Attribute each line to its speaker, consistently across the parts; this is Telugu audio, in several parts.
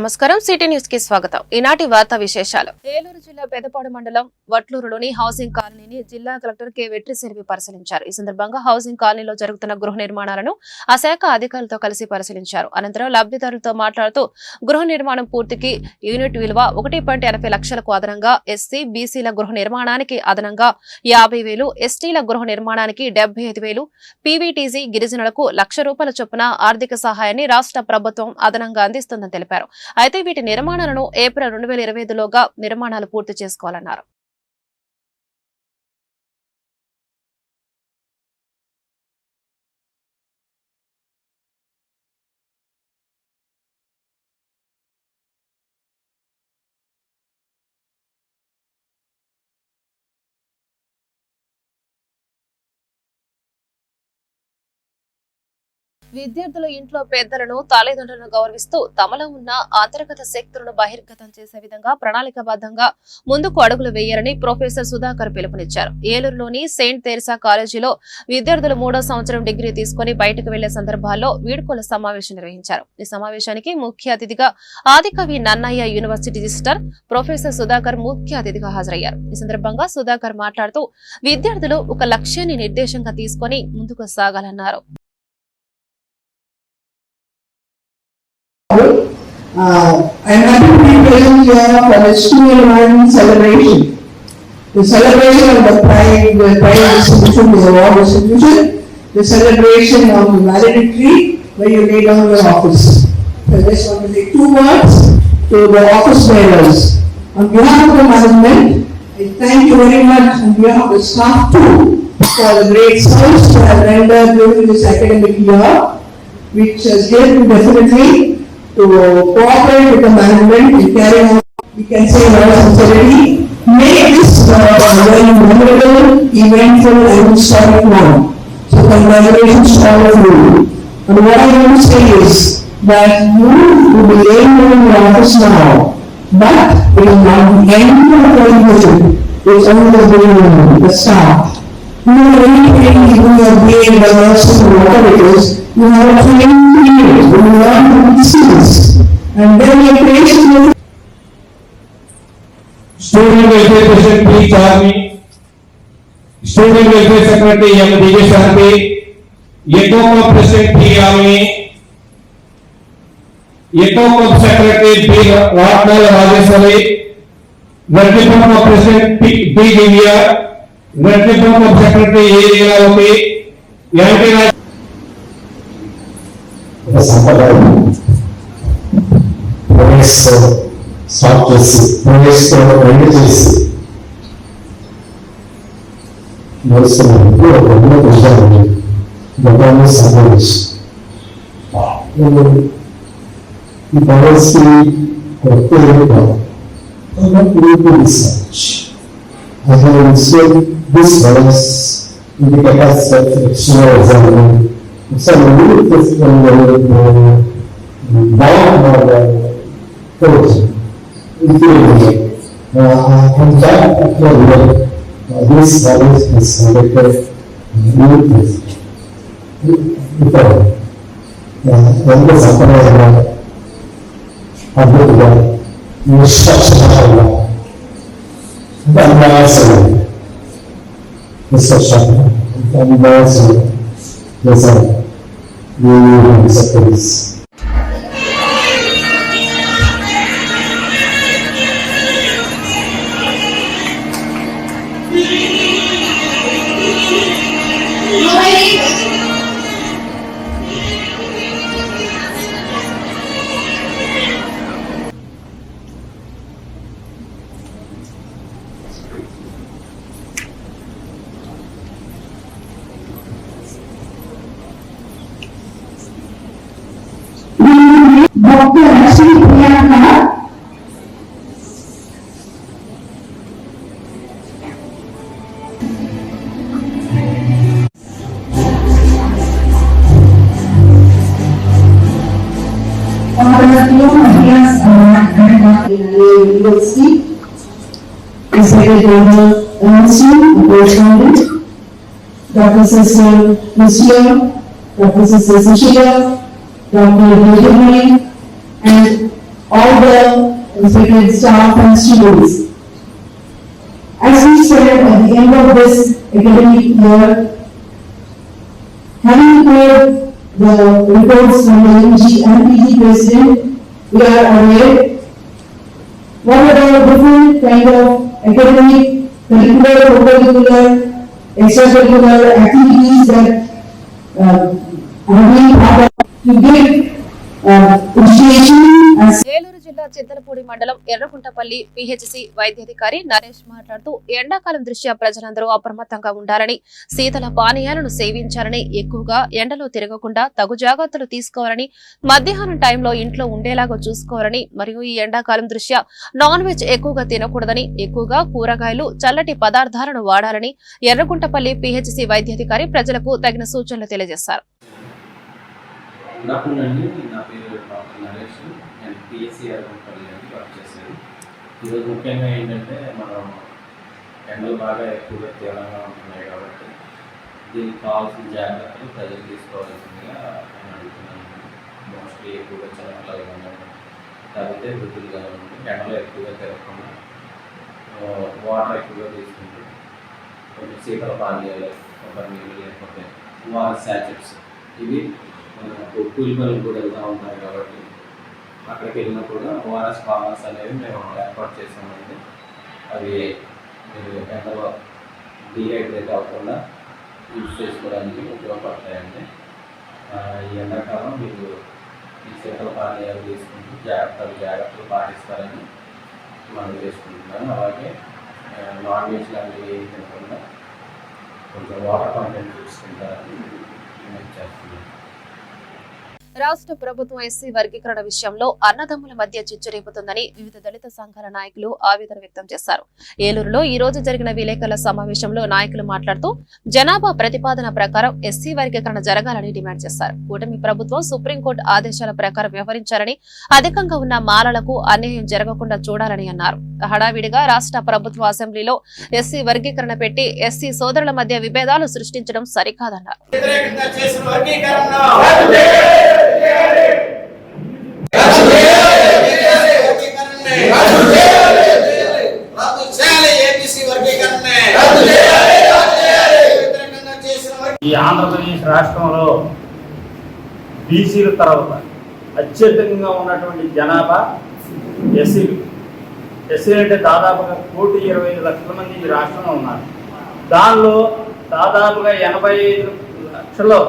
Speaker 1: నమస్కారం. సిటీ న్యూస్కి స్వాగతం. ఈనాటి వార్తా విశేషాలు. ఏలూరు జిల్లా పెదపాడు మండలం వట్లూరులోని హౌసింగ్ కాలనీని జిల్లా కలెక్టర్ కె. వెట్రిసెల్వి పరిశీలించారు. ఈ సందర్భంగా హౌసింగ్ కాలనీలో జరుగుతున్న గృహ నిర్మాణాలను ఆ శాఖ అధికారులతో కలిసి పరిశీలించారు. అనంతరం లబ్ధిదారులతో మాట్లాడుతూ గృహ నిర్మాణం పూర్తికి యూనిట్ విలువ ఒకటి పాయింట్ ఎనభై లక్షలకు అదనంగా ఎస్సీ బీసీల గృహ నిర్మాణానికి అదనంగా యాభై వేలు ఎస్టీల గృహ నిర్మాణానికి డెబ్బై ఐదు వేలు పీవీటీజీ గిరిజనులకు లక్ష రూపాయల చొప్పున ఆర్థిక సహాయాన్ని రాష్ట్ర ప్రభుత్వం అదనంగా అందిస్తుందని తెలిపారు. అయితే వీటి నిర్మాణాలను ఏప్రిల్ రెండు వేల ఇరవై ఐదులోగా నిర్మాణాలు పూర్తి చేసుకోవాలన్నారు. విద్యార్థుల ఇంట్లో పెద్దలను తల్లిదండ్రులను గౌరవిస్తూ తమలో ఉన్న అంతర్గత శక్తులను బహిర్గతం చేసే విధంగా ప్రణాళికాబద్ధంగా ముందుకు అడుగులు వేయాలని ప్రొఫెసర్ సుధాకర్ పిలుపునిచ్చారు. ఏలూరులోని సెయింట్ తెరిసా కాలేజీలో విద్యార్థులు మూడో సంవత్సరం డిగ్రీ తీసుకుని బయటకు వెళ్ళే సందర్భాల్లో వీడ్కోల సమావేశం నిర్వహించారు. ఈ సమావేశానికి ముఖ్య అతిథిగా Adikavi Nannaya university registrar professor Sudhakar ముఖ్య అతిథిగా హాజరయ్యారు. ఈ సందర్భంగా సుధాకర్ మాట్లాడుతూ విద్యార్థులు ఒక లక్ష్యాన్ని నిర్దేశంగా తీసుకొని ముందుకు సాగాలన్నారు.
Speaker 2: Uh, I'm happy to be present here for the school environment celebration. The celebration of the pride, the pride distribution, the award distribution, the celebration of the valedictory where you lay down your office. So I just want to say two words to the office bearers. On behalf of the management, I thank you very much on behalf of the staff too for the great service you have rendered during this academic year, which has helped definitely to cooperate with the management in carrying out, we can say in all sincerity, make this uh, a very memorable, eventful and historic one. So congratulations to all of you. And what I want to say is that you will be able down your office now, but it is not the end of the education. It's only the beginning, the start. You know, anything you do your BA, the nursing, whatever it is, You have trained me for a lot of disease. And then your patient.
Speaker 3: Student welfare president, please join me. Student welfare secretary, young DJ Sahate. Yetoma president, please join me. Yetoma secretary, please Ratnal Rajeswari. Ratnipam president, B. Divya. Ratnipam secretary, A. Lavati.
Speaker 4: Yantina essa palavra. Presto, só que esse presto é antes nós somos corpo, muito jovem, mudamos a Deus. E parece o tempo é muito interessante. A revolução dos vós indica que as reflexões saúde, da barra, todos, entendem a o de problema, a necessidade de o da que o Então, é o a verdade, o chateado da nossa, o chateado da nossa, exatamente. You will
Speaker 2: be surprised. Governor MSU, Approach Dr. Cecil Lucia, Dr. Cecil Sushila, Dr. Benjamin, and all the respected staff and students. As we stand at the end of this academic year, having heard the reports from the MG and PG president, we are aware what are the different kind of academic, curricular, co-curricular, extracurricular activities that uh, are being part of to give
Speaker 1: Eluru జిల్లా చింతలపూడి మండలం ఎర్రగుంటపల్లి పిహెచ్సి వైద్యాధికారి నరేష్ మాట్లాడుతూ ఎండాకాలం దృష్ట్యా ప్రజలందరూ అప్రమత్తంగా ఉండాలని శీతల పానీయాలను సేవించాలని ఎక్కువగా ఎండలో తిరగకుండా తగు జాగ్రత్తలు తీసుకోవాలని మధ్యాహ్నం టైంలో ఇంట్లో ఉండేలాగా చూసుకోవాలని మరియు ఈ ఎండాకాలం దృష్ట్యా నాన్ వెజ్ ఎక్కువగా తినకూడదని ఎక్కువగా కూరగాయలు చల్లటి పదార్థాలను వాడాలని ఎర్రగుంటపల్లి పిహెచ్సి వైద్యాధికారి ప్రజలకు తగిన సూచనలు తెలియజేశారు.
Speaker 5: గుడ్ ఆఫ్టర్నూన్ అండి నా పేరు డాక్టర్ నరేష్. నేను పిఎస్సి అరవపల్లి వర్క్ చేశాను. ఈరోజు ముఖ్యంగా ఏంటంటే మనం ఎండలు బాగా ఎక్కువగా తీవ్రంగా ఉంటున్నాయి కాబట్టి దీనికి కావాల్సిన జాగ్రత్తలు ప్రజలు తీసుకోవాల్సిందిగా నేను అడుగుతున్నాను. మోస్ట్లీ ఎక్కువగా చిన్నపిల్లలు కానివ్వండి లేకపోతే వృద్ధులు కానివ్వండి ఎండలో ఎక్కువగా తిరగకుండా వాటర్ ఎక్కువగా తీసుకుంటూ కొంచెం శీతల పానీయాలు కొబ్బరి నీళ్ళు లేకపోతే వాటర్ శాచెట్స్ ఇవి కూలిపల్లి కూడా వెళ్తూ ఉంటారు కాబట్టి అక్కడికి వెళ్ళినప్పుడు ఓఆర్ఎస్ ఫార్మర్స్ అనేవి మేము ఏర్పాటు చేసామండి అవి మీరు ఎండలో డీహైడ్రేట్ అవ్వకుండా యూజ్ చేసుకోవడానికి ఉపయోగపడతాయండి. ఈ ఎండాకాలం మీరు ఈ శీతల పానీయాలు తీసుకుంటూ జాగ్రత్తలు జాగ్రత్తలు పాటిస్తారని మనం చేసుకుంటున్నాను అలాగే నాన్ వెజ్ లాంటివి ఏం తినకుండా కొంచెం వాటర్ కంటెంట్ చూసుకుంటారని నేను చేస్తున్నాను.
Speaker 1: రాష్ట్ర ప్రభుత్వం ఎస్సీ వర్గీకరణ విషయంలో అన్నదమ్ముల మధ్య చిచ్చు రేపుతుందని వివిధ దళిత సంఘాల నాయకులు ఆవేదన వ్యక్తం చేశారు. ఏలూరులో ఈ రోజు జరిగిన విలేకరుల సమావేశంలో నాయకులు మాట్లాడుతూ జనాభా ప్రతిపాదన ప్రకారం ఎస్సీ వర్గీకరణ జరగాలని డిమాండ్ చేశారు. కూటమి ప్రభుత్వం సుప్రీంకోర్టు ఆదేశాల ప్రకారం వ్యవహరించారని అధికంగా ఉన్న మాలలకు అన్యాయం జరగకుండా చూడాలని అన్నారు. హడావిడిగా రాష్ట్ర ప్రభుత్వ అసెంబ్లీలో ఎస్సీ వర్గీకరణ పెట్టి ఎస్సీ సోదరుల మధ్య విభేదాలు సృష్టించడం సరికాదన్నారు.
Speaker 6: రాష్ట్రంలో బీసీల తర్వాత అత్యధికంగా ఉన్నటువంటి జనాభా ఎస్సీలు ఎస్సీలు అంటే దాదాపుగా కోటి ఇరవై ఐదు లక్షల మంది ఈ రాష్ట్రంలో ఉన్నారు. దానిలో దాదాపుగా ఎనభై ఐదు లక్షలు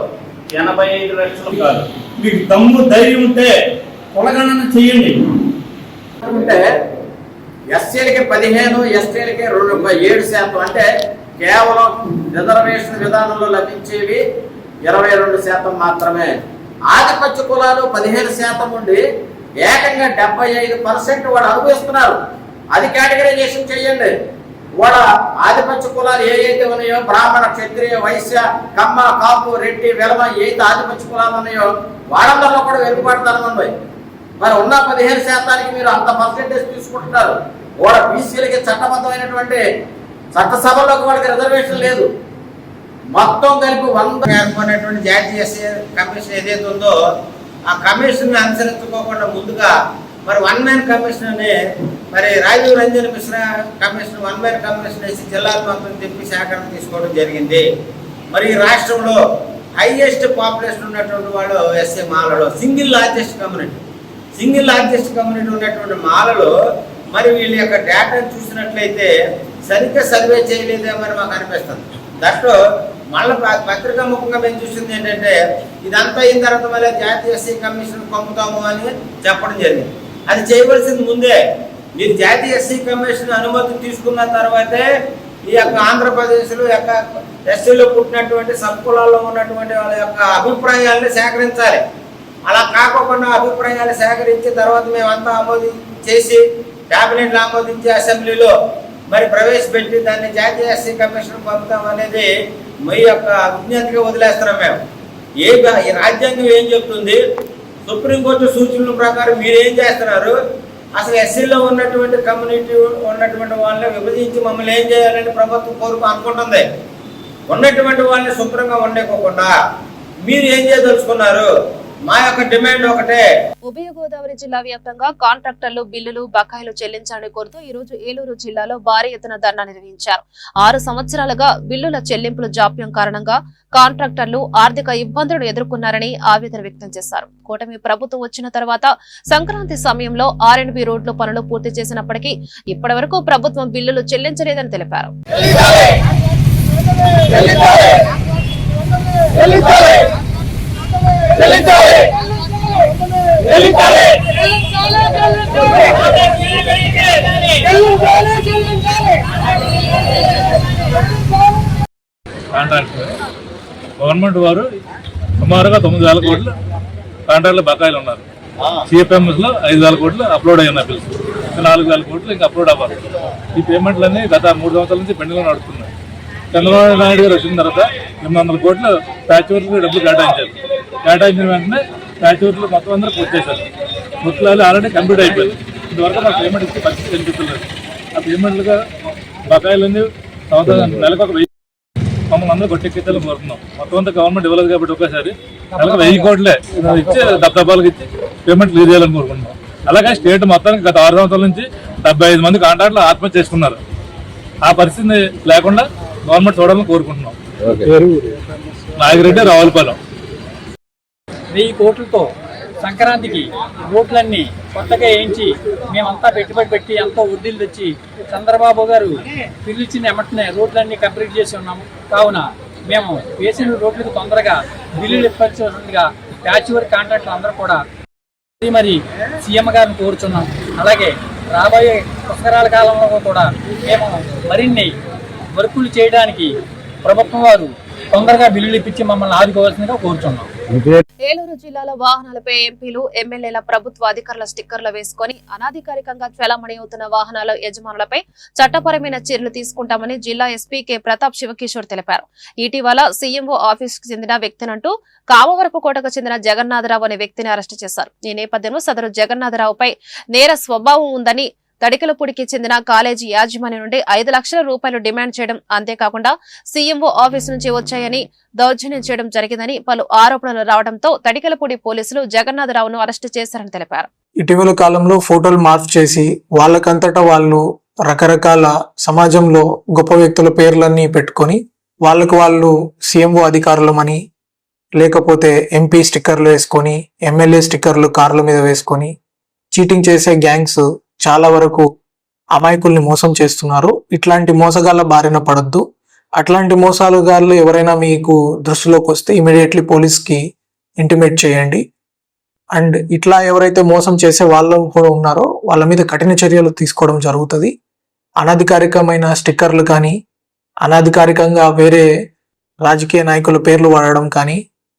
Speaker 6: ఎనభై ఐదు లక్షలు కాదు. మీకు దమ్ము ధైర్యం ఉంటే కులగణన చేయండి.
Speaker 7: అంటే ఎస్సీలకి పదిహేను ఎస్టీలకి రెండు ఏడు శాతం. అంటే కేవలం రిజర్వేషన్ విధానంలో లభించేవి ఇరవై రెండు శాతం మాత్రమే. ఆధిపత్య కులాలు పదిహేను శాతం ఉండి ఏకంగా డెబ్బై ఐదు పర్సెంట్ వాడు అనుభవిస్తున్నారు. అది కేటగరైజేషన్ చేయండి. వాళ్ళ ఆధిపత్య కులాలు ఏవైతే ఉన్నాయో బ్రాహ్మణ క్షత్రియ వైశ్య కమ్మ కాపు రెడ్డి వెలమ ఏదైతే ఆధిపత్య కులాలు ఉన్నాయో వాళ్ళందరిలో కూడా వెనుకబడతాను ఉన్నాయి మరి ఉన్న పదిహేను శాతానికి మీరు అంత పర్సెంటేజ్ తీసుకుంటున్నారు. వాళ్ళ బీసీలకి చట్టబద్ధమైనటువంటి చట్టసభలోకి వాళ్ళకి రిజర్వేషన్ లేదు. మొత్తం కలిపి వంద ఏర్పడినటువంటి జాతీయ కమిషన్ ఏదైతే ఉందో ఆ కమిషన్ అనుసరించుకోకుండా ముందుగా మరి వన్ మ్యాన్ కమిషన్ అని మరి Rajiv Ranjan Mishra commission one man commission వేసి జిల్లాలు మొత్తం తిప్పి సేకరణ తీసుకోవడం జరిగింది. మరి ఈ రాష్ట్రంలో హైయెస్ట్ పాపులేషన్ ఉన్నటువంటి వాళ్ళు ఎస్ఏ మాలలో single largest community. Single largest community ఉన్నటువంటి మాలలో మరి వీళ్ళ యొక్క డేటాను చూసినట్లయితే సరిగ్గా సర్వే చేయలేదేమని మాకు అనిపిస్తుంది. దట్లో మళ్ళీ పత్రికా ముఖంగా మేము చూసింది ఏంటంటే ఇదంతా అయిన తర్వాత మళ్ళీ జాతీయ ఎస్సీ కమిషన్ పంపుతాము అని చెప్పడం జరిగింది. అది చేయవలసింది ముందే. మీరు జాతీయ ఎస్సీ కమిషన్ అనుమతి తీసుకున్న తర్వాతే ఈ యొక్క ఆంధ్రప్రదేశ్లో యొక్క ఎస్సీలో పుట్టినటువంటి సబ్కులాల్లో ఉన్నటువంటి వాళ్ళ యొక్క అభిప్రాయాలను సేకరించాలి. అలా కాకుండా అభిప్రాయాలు సేకరించి తర్వాత మేమంతా ఆమోది చేసి క్యాబినెట్లు ఆమోదించి అసెంబ్లీలో మరి ప్రవేశపెట్టి దాన్ని జాతీయ ఎస్సీ కమిషన్ పంపుతాం అనేది మీ యొక్క విజ్ఞతగా వదిలేస్తున్నాం మేము. ఏ రాజ్యాంగం ఏం చెప్తుంది? సుప్రీంకోర్టు సూచనల ప్రకారం మీరు ఏం చేస్తున్నారు? అసలు ఎస్సీలో ఉన్నటువంటి కమ్యూనిటీ ఉన్నటువంటి వాళ్ళని విభజించి మమ్మల్ని ఏం చేయాలని ప్రభుత్వం కోరుకు అనుకుంటుంది. ఉన్నటువంటి వాళ్ళని శుభ్రంగా ఉండకోకుండా మీరు ఏం చేయదలుచుకున్నారు? మా యొక్క డిమాండ్ ఒకటే.
Speaker 1: ఉభయ గోదావరి జిల్లా వ్యాప్తంగా కాంట్రాక్టర్లు బిల్లులు బకాయిలు చెల్లించాలని కోరుతూ ఈ రోజు ఏలూరు జిల్లాలో భారీ ఎత్తున ధర్నా నిర్వహించారు. ఆరు సంవత్సరాలుగా బిల్లుల చెల్లింపుల జాప్యం కారణంగా కాంట్రాక్టర్లు ఆర్థిక ఇబ్బందులను ఎదుర్కొన్నారని ఆవేదన వ్యక్తం చేశారు. కూటమి ప్రభుత్వం వచ్చిన తర్వాత సంక్రాంతి సమయంలో ఆర్ఎండ్బి రోడ్లు పనులు పూర్తి చేసినప్పటికీ ఇప్పటి వరకు ప్రభుత్వం బిల్లులు చెల్లించలేదని తెలిపారు.
Speaker 8: కాంట్రాక్ట్. గవర్నమెంట్ వారు సుమారుగా తొమ్మిది వేల కోట్లు కాంట్రాక్టులు బకాయిలు ఉన్నారు. సిఎఫ్ఎంఎస్లో ఐదు వేల కోట్లు అప్లోడ్ అయ్యి ఉన్నాయి బిల్స్ ఇంకా నాలుగు వేల కోట్లు ఇంకా అప్లోడ్ అవ్వాలి. ఈ పేమెంట్లన్నీ గత మూడు సంవత్సరాల నుంచి పెండింగ్లో నడుస్తున్నాయి. చంద్రబాబు నాయుడు గారు వచ్చిన తర్వాత ఎనిమిది వందల కోట్లు ప్యాచ్ వర్క్ డబ్బులు కేటాయించారు. కేటాయించిన వెంటనే వర్క్లు మొత్తం అందరూ పూర్తి చేశారు. గుర్తులు ఆల్రెడీ కంప్లీట్ అయిపోయింది ఇంతవరకు మాకు పేమెంట్ ఇచ్చే పరిస్థితి కనిపిస్తలేదు ఆ పేమెంట్లుగా బకాయిలన్నీ సంవత్సరం నెలకు ఒక వెయ్యి మమ్మల్ని అందరూ గొట్టెక్కించాలని కోరుతున్నాం. మొత్తం అంతా గవర్నమెంట్ ఇవ్వలేదు కాబట్టి ఒకేసారి నెలకు వెయ్యి కోట్లే. ఇచ్చి దబ్దబాలకు ఇచ్చి పేమెంట్ క్లియర్ చేయాలని కోరుకుంటున్నాం. అలాగే స్టేట్ మొత్తానికి గత ఆరు సంవత్సరాల నుంచి డెబ్బై ఐదు మంది కాంట్రాక్టులు ఆత్మహత్య చేసుకున్నారు. ఆ పరిస్థితి లేకుండా గవర్నమెంట్ చూడాలని కోరుకుంటున్నాం. నాగిరెడ్డి రావులపాలెం.
Speaker 9: వెయ్యి కోట్లతో సంక్రాంతికి రోడ్లన్నీ కొత్తగా వేయించి మేమంతా పెట్టుబడి పెట్టి ఎంతో వడ్డీలు తెచ్చి చంద్రబాబు గారు పిలిచిన ఎమ్మటనే రోడ్లన్నీ కంప్లీట్ చేసి ఉన్నాము. కావున మేము వేసిన రోడ్లకు తొందరగా బిల్లులు ఇప్పించాల్సిందిగా ప్యాచ్ వర్క్ కాంట్రాక్టర్ అందరూ కూడా మరి మరి సీఎం గారిని కోరుచున్నాం. అలాగే రాబోయే పుష్కరాల కాలంలో కూడా మేము మరిన్ని వర్కులు చేయడానికి ప్రభుత్వం వారు తొందరగా బిల్లులు ఇప్పించి మమ్మల్ని ఆదుకోవాల్సిందిగా కోరుచున్నాం.
Speaker 1: ఏలూరు జిల్లాలో వాహనాలపై ఎంపీలు ఎమ్మెల్యేల ప్రభుత్వ అధికారుల స్టిక్కర్లు వేసుకొని అనాధికారికంగా చలామణి అవుతున్న వాహనాల యజమానులపై చట్టపరమైన చర్యలు తీసుకుంటామని జిల్లా ఎస్పీ కె. ప్రతాప్ శివకిషోర్ తెలిపారు. ఇటీవల సీఎంఓ ఆఫీస్కు చెందిన వ్యక్తినంటూ కామవరపుకోటకు చెందిన జగన్నాథరావు అనే వ్యక్తిని అరెస్టు చేశారు. ఈ నేపథ్యంలో సదరు జగన్నాథరావుపై నేర స్వభావం ఉందని తడికలపూడికి చెందిన కాలేజీ యాజమాన్యం నుండి ఐదు లక్షల రూపాయలు డిమాండ్ చేయడం అంతేకాకుండా సీఎంఓ ఆఫీస్ నుంచి వచ్చాయని దౌర్జన్యం చేయడం జరిగిందని పలు ఆరోపణలు రావడంతో తడికలపూడి పోలీసులు జగన్నాథరావును అరెస్టు చేశారని తెలిపారు.
Speaker 10: ఇటీవల కాలంలో ఫోటోలు మార్పు చేసి వాళ్ళకంతటా వాళ్ళు రకరకాల సమాజంలో గొప్ప వ్యక్తుల పేర్లన్నీ పెట్టుకొని వాళ్ళకు వాళ్ళు సీఎంఓ అధికారులమని లేకపోతే ఎంపీ స్టిక్కర్లు వేసుకొని ఎమ్మెల్యే స్టిక్కర్లు కార్ల మీద వేసుకొని చీటింగ్ చేసే గ్యాంగ్స్ చాలా వరకు అమాయకుల్ని మోసం చేస్తున్నారు. ఇట్లాంటి మోసగాళ్ళ బారిన పడద్దు. అట్లాంటి మోసాలుగాళ్ళు ఎవరైనా మీకు దృష్టిలోకి వస్తే ఇమీడియట్లీ పోలీస్కి ఇంటిమేట్ చేయండి. అండ్ ఇట్లా ఎవరైతే మోసం చేసే వాళ్ళు కూడా ఉన్నారో వాళ్ళ మీద కఠిన చర్యలు తీసుకోవడం జరుగుతుంది. అనధికారికమైన స్టిక్కర్లు కానీ అనధికారికంగా వేరే రాజకీయ నాయకుల పేర్లు వాడడం కానీ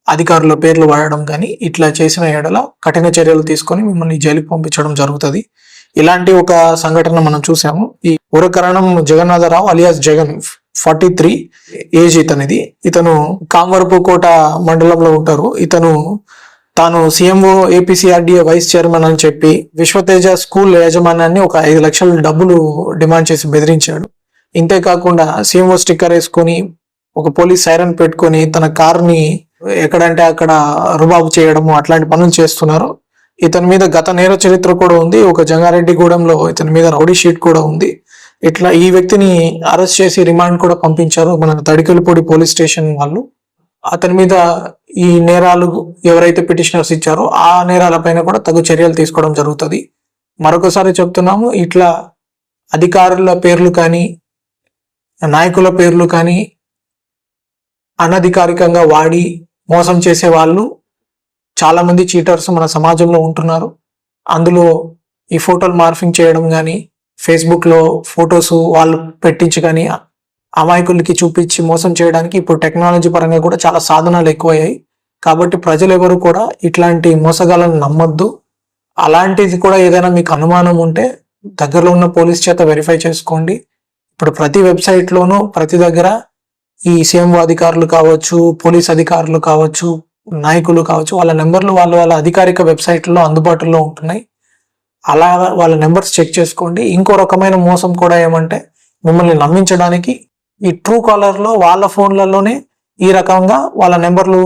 Speaker 10: అధికారుల పేర్లు వాడడం కానీ ఇట్లా చేసిన ఎడల కఠిన చర్యలు తీసుకొని మిమ్మల్ని జైలుకి పంపించడం జరుగుతుంది. ఇలాంటి ఒక సంఘటన మనం చూసాము. ఈ ఉరకరణం Jagannatharao alias Jagan forty three age ఇతనిది. ఇతను కామవరపు కోట మండలంలో ఉంటారు. ఇతను తాను సీఎంఓ ఏపీసీఆర్డీఏ వైస్ చైర్మన్ అని చెప్పి విశ్వతేజ స్కూల్ యాజమాన్యాన్ని ఒక ఐదు లక్షల డబ్బులు డిమాండ్ చేసి బెదిరించాడు. ఇంతే కాకుండా సీఎంఓ స్టిక్కర్ వేసుకొని ఒక పోలీస్ సైరన్ పెట్టుకొని తన కార్ని ఎక్కడంటే అక్కడ రుబాబు చేయడము అట్లాంటి పనులు చేస్తున్నారు. ఇతని మీద గత నేర చరిత్ర కూడా ఉంది. ఒక జంగారెడ్డిగూడెంలో ఇతని మీద రౌడీ షీట్ కూడా ఉంది. ఇట్లా ఈ వ్యక్తిని అరెస్ట్ చేసి రిమాండ్ కూడా పంపించారు మన తడికెలపూడి పోలీస్ స్టేషన్ వాళ్ళు. అతని మీద ఈ నేరాలు ఎవరైతే పిటిషనర్స్ ఇచ్చారో ఆ నేరాలపైన కూడా తగు చర్యలు తీసుకోవడం జరుగుతుంది. మరొకసారి చెప్తున్నాము ఇట్లా అధికారుల పేర్లు కానీ నాయకుల పేర్లు కానీ అనధికారికంగా వాడి మోసం చేసే వాళ్ళు చాలా మంది చీటర్స్ మన సమాజంలో ఉంటున్నారు. అందులో ఈ ఫోటోలు మార్ఫింగ్ చేయడం కానీ ఫేస్బుక్లో ఫొటోస్ వాళ్ళు పెట్టించి కానీ అమాయకులకి చూపించి మోసం చేయడానికి ఇప్పుడు టెక్నాలజీ పరంగా కూడా చాలా సాధనాలు ఎక్కువయ్యాయి. కాబట్టి ప్రజలు ఎవరు కూడా ఇట్లాంటి మోసగాలను నమ్మొద్దు. అలాంటిది కూడా ఏదైనా మీకు అనుమానం ఉంటే దగ్గరలో ఉన్న పోలీస్ చేత వెరిఫై చేసుకోండి. ఇప్పుడు ప్రతి వెబ్సైట్లోనూ ప్రతి దగ్గర ఈ సీఎంఓ అధికారులు కావచ్చు పోలీస్ అధికారులు కావచ్చు నాయకులు కావచ్చు వాళ్ళ నెంబర్లు వాళ్ళ వాళ్ళ అధికారిక వెబ్సైట్లో అందుబాటులో ఉంటున్నాయి. అలా వాళ్ళ నెంబర్స్ చెక్ చేసుకోండి. ఇంకో రకమైన మోసం కూడా ఏమంటే మిమ్మల్ని నమ్మించడానికి ఈ ట్రూ కాలర్లో వాళ్ళ ఫోన్లలోనే ఈ రకంగా వాళ్ళ నెంబర్లు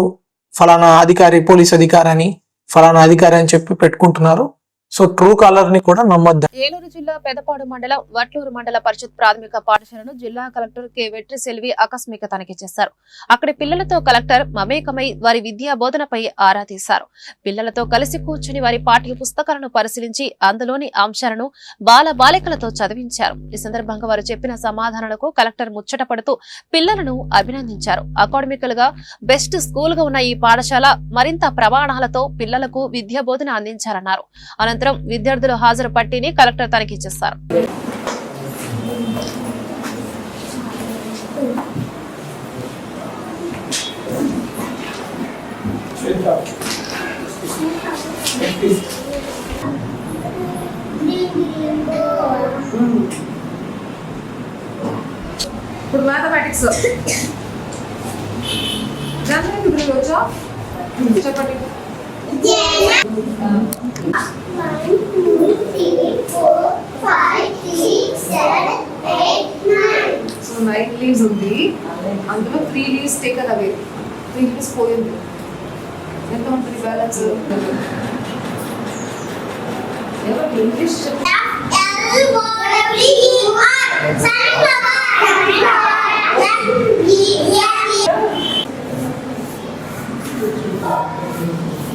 Speaker 10: ఫలానా అధికారి పోలీస్ అధికారి అని ఫలానా అధికారి అని చెప్పి పెట్టుకుంటున్నారు. సో ట్రూ కాలర్ని కూడా నమ్మద్దు.
Speaker 1: ఏలూరు జిల్లా పెదపాడు మండలం వట్లూరు మండల పరిషత్ ప్రాథమిక పాఠశాలను జిల్లా కలెక్టర్ కె వెట్రి సెల్వి ఆకస్మిక తనిఖీ చేశారు. అక్కడి పిల్లలతో కలెక్టర్ మమేకమై వారి విద్యా బోధనపై ఆరా తీశారు. పిల్లలతో కలిసి కూర్చుని వారి పాఠ్య పుస్తకాలను పరిశీలించి అందులోని అంశాలను బాల బాలికలతో చదివించారు. ఈ సందర్భంగా వారు చెప్పిన సమాధానాలకు కలెక్టర్ ముచ్చట పడుతూ పిల్లలను అభినందించారు. అకాడమికల్గా బెస్ట్ స్కూల్గా ఉన్న ఈ పాఠశాల మరింత ప్రమాణాలతో పిల్లలకు విద్యా బోధన అందించారన్నారు అనంతరం విద్యార్థుల హాజరు పట్టిని కలెక్టర్ తనిఖీ చేశారు.
Speaker 11: ఇప్పుడు మ్యాథమెటిక్స్ జనరల్ వచ్చా చెప్పండి. సో నైన్ లీవ్స్ ఉంది. అందులో త్రీ లీవ్స్ టేకన్ అవే త్రీ లీవ్స్ పోయింది. ఎంత ఉంటుంది బ్యాలెన్స్ ఎవరు ఇంగ్లీష్ Thank
Speaker 1: you.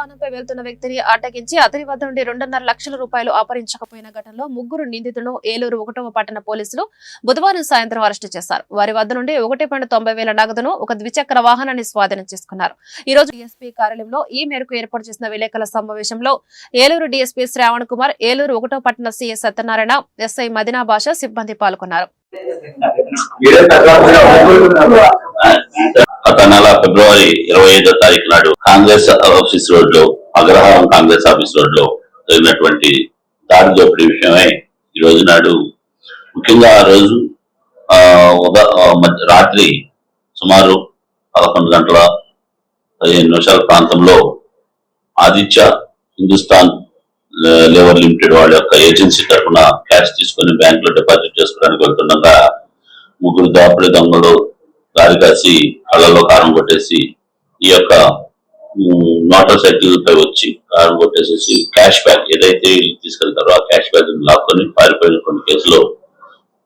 Speaker 1: వాహనంపై వెళ్తున్న వ్యక్తిని అటకించి అతని వద్ద నుండి రెండున్నర లక్షల రూపాయలు అపహరించకపోయిన ఘటనలో ముగ్గురు నిందితులను ఏలూరు ఒకటవ పట్టణ పోలీసులు బుధవారం సాయంత్రం అరెస్టు చేశారు. వారి వద్ద నుండి ఒకటి పాయింట్ తొంభై వేల నగదును ఒక ద్విచక్ర వాహనాన్ని స్వాధీనం చేసుకున్నారు. ఈ రోజు డిఎస్పీ కార్యాలయంలో ఈ మేరకు ఏర్పాటు చేసిన విలేకరుల సమావేశంలో ఏలూరు డిఎస్పీ శ్రావణ్ కుమార్ ఏలూరు ఒకటో పట్టణ సీఎస్ సత్యనారాయణ ఎస్ఐ మదినా భాష సిబ్బంది పాల్గొన్నారు.
Speaker 12: గత నెల ఫిబ్రవరి ఇరవై ఐదో తారీఖు నాడు కాంగ్రెస్ ఆఫీస్ రోడ్లో అగ్రహారం కాంగ్రెస్ ఆఫీస్ రోడ్లో జరిగినటువంటి దాడి దోపిడీ విషయమై ఈ రోజు నాడు ముఖ్యంగా ఆ రోజు మధ్య- రాత్రి సుమారు పదకొండు గంటల పదిహేను నిమిషాల ప్రాంతంలో ఆదిత్య హిందుస్థాన్ లేబర్ లిమిటెడ్ వాళ్ళ యొక్క ఏజెన్సీ తరఫున క్యాష్ తీసుకుని బ్యాంకులో డిపాజిట్ చేసుకోవడానికి వెళ్తుండగా ముగ్గురు దోపిడీ దొంగలు గాలి కాసి కళ్ళల్లో కారం కొట్టేసి ఈ యొక్క మోటార్ సైకిల్ పై వచ్చి కారం కొట్టేసేసి క్యాష్ బ్యాక్ ఏదైతే తీసుకెళ్తారో ఆ క్యాష్ బ్యాక్ లాక్కొని పారిపోయిన కొన్ని కేసులో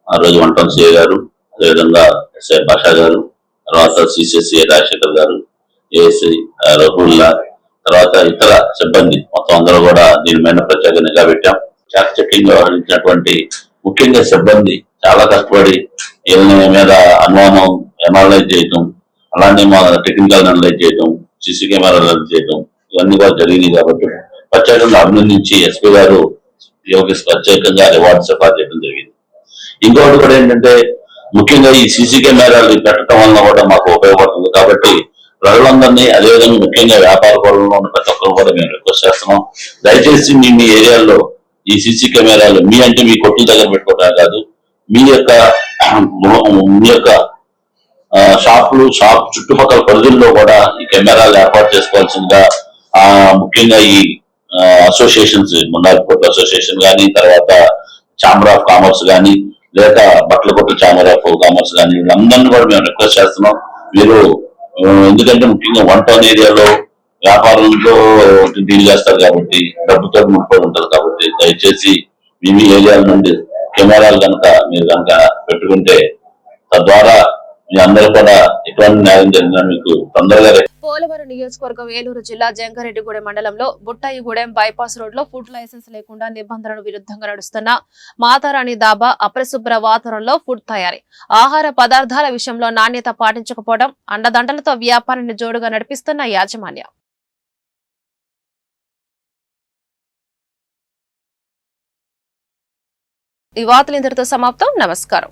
Speaker 12: ఆ రోజు వంటం సిఏ గారు అదేవిధంగా ఎస్ఐ భాషా గారు తర్వాత సిసిఎస్సి రాజశేఖర్ గారు ఏఎస్ఐ రఘుల్లా తర్వాత ఇతర సిబ్బంది మొత్తం అందరూ కూడా దీని మీద ప్రత్యేక నిఘా పెట్టాం. చాకచక్యంగా వ్యవహరించినటువంటి ముఖ్యంగా సిబ్బంది చాలా కష్టపడి వీళ్ళని మీద అనుమానం ఎనాలైజ్ చేయటం అలానే మా టెక్నికల్ అనలైజ్ చేయటం సీసీ కెమెరాలు అనలైజ్ చేయటం ఇవన్నీ కూడా జరిగినాయి కాబట్టి ప్రత్యేకంగా అభినందించి ఎస్పీ గారు యోగేష్ ప్రత్యేకంగా రివార్డ్స్ ఏర్పాటు చేయడం జరిగింది. ఇంకోటి కూడా ఏంటంటే ముఖ్యంగా ఈ సీసీ కెమెరాలు పెట్టడం వలన కూడా మాకు ఉపయోగపడుతుంది కాబట్టి ప్రజలందరినీ అదేవిధంగా ముఖ్యంగా వ్యాపార పనుల్లో ఉన్న ప్రతి ఒక్కరు కూడా మేము రిక్వెస్ట్ చేస్తున్నాం. దయచేసి మీ మీ ఏరియాలో ఈ సీసీ కెమెరాలు మీ అంటే మీ కొట్టు దగ్గర పెట్టుకోవడం కాదు మీ యొక్క మీ యొక్క షాపులు షాప్ చుట్టుపక్కల పరిధుల్లో కూడా ఈ కెమెరాలు ఏర్పాటు చేసుకోవాల్సిందిగా ఆ ముఖ్యంగా ఈ అసోసియేషన్స్ మున్నారిపోర్ట్ అసోసియేషన్ కానీ తర్వాత ఛాంబర్ ఆఫ్ కామర్స్ కానీ లేక బట్టల కొట్టు ఛాంబర్ ఆఫ్ కామర్స్ కానీ వీళ్ళందరినీ కూడా మేము రిక్వెస్ట్ చేస్తున్నాం. మీరు ఎందుకంటే ముఖ్యంగా వన్ టౌన్ ఏరియాలో వ్యాపారంలో డీల్ చేస్తారు కాబట్టి డబ్బుతో ముడిపడి ఉంటారు కాబట్టి దయచేసి మీ ఏరియాల నుండి కెమెరాలు కనుక మీరు కనుక పెట్టుకుంటే తద్వారా
Speaker 1: పోలవరం నియోజకవర్గం ఏలూరు జిల్లా జంగారెడ్డిగూడెం మండలంలో బుట్టాయిగూడెం బైపాస్ రోడ్లో ఫుడ్ లైసెన్స్ లేకుండా నిబంధనలు విరుద్ధంగా నడుస్తున్న మాతారాణి దాబా అపరిశుభ్ర వాతావరణంలో ఫుడ్ తయారీ. ఆహార పదార్థాల విషయంలో నాణ్యత పాటించకపోవడం అండదండలతో వ్యాపారాన్ని జోడుగా నడిపిస్తున్న యాజమాన్యం. ఈ వార్తలు ఇంతటితో సమాప్తం. నమస్కారం.